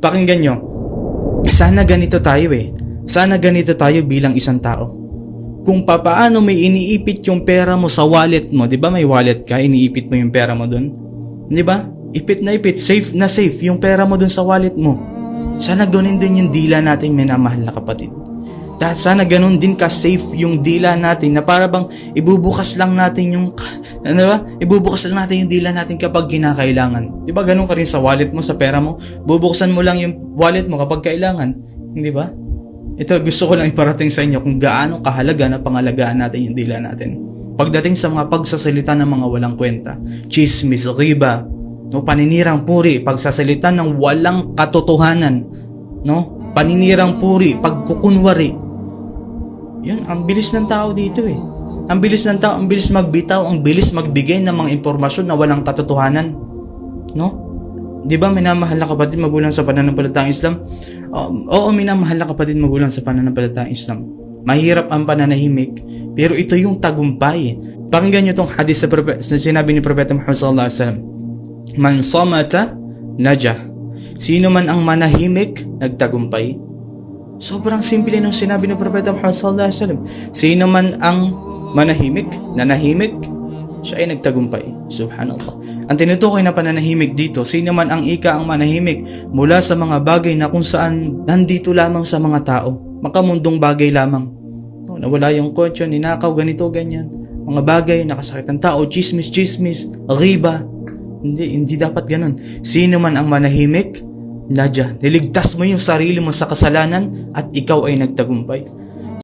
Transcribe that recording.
Pakinggan nyo, sana ganito tayo eh. Sana ganito tayo bilang isang tao. Kung papaano may iniipit yung pera mo sa wallet mo, 'di ba? May wallet ka, iniipit mo yung pera mo doon. 'Di ba? Ipit na ipit, safe na safe yung pera mo doon sa wallet mo. Sana ganun din yung dila natin, minamahal na kapatid. Dahil sana ganun din ka safe yung dila natin na para bang ibubukas lang natin yung ano ba? Ibubukas lang natin yung dila natin kapag kinakailangan. 'Di ba ganun ka rin sa wallet mo, sa pera mo? Bubuksan mo lang yung wallet mo kapag kailangan, hindi ba? Ito gusto ko lang iparating sa inyo kung gaano kahalaga na pangalagaan natin yung dila natin. Pagdating sa mga pagsasalita ng mga walang kwenta, chismis, riba, no, paninirang puri, pagsasalita ng walang katotohanan, no? Paninirang puri, pagkukunwari. Yun, ang bilis ng tao dito eh. Ang bilis ng tao, ang bilis magbitaw, ang bilis magbigay ng mga impormasyon na walang katotohanan. No? 'Di ba minamahal na kapatid magulang sa pananampalatayang Islam? Um, oo, minamahal na kapatid magulang sa pananampalatayang Islam. Mahirap ang pananahimik, pero ito yung tagumpay. Pakinggan niyo tong hadith sa, propet, na sinabi ni Propeta Muhammad sallallahu alaihi wasallam. Man samata najah. Sino man ang manahimik, nagtagumpay. Sobrang simple nung sinabi ni Propeta Muhammad sallallahu alaihi wasallam. Sino man ang manahimik, nanahimik, siya ay nagtagumpay. Subhanallah. Ang tinutukoy na pananahimik dito, sino man ang ika ang manahimik mula sa mga bagay na kung saan nandito lamang sa mga tao. Makamundong bagay lamang. No, nawala yung kotse, ninakaw, ganito, ganyan. Mga bagay, nakasakit ng tao, chismis, chismis, riba. Hindi, hindi dapat ganun. Sino man ang manahimik, Nadya, niligtas mo yung sarili mo sa kasalanan at ikaw ay nagtagumpay.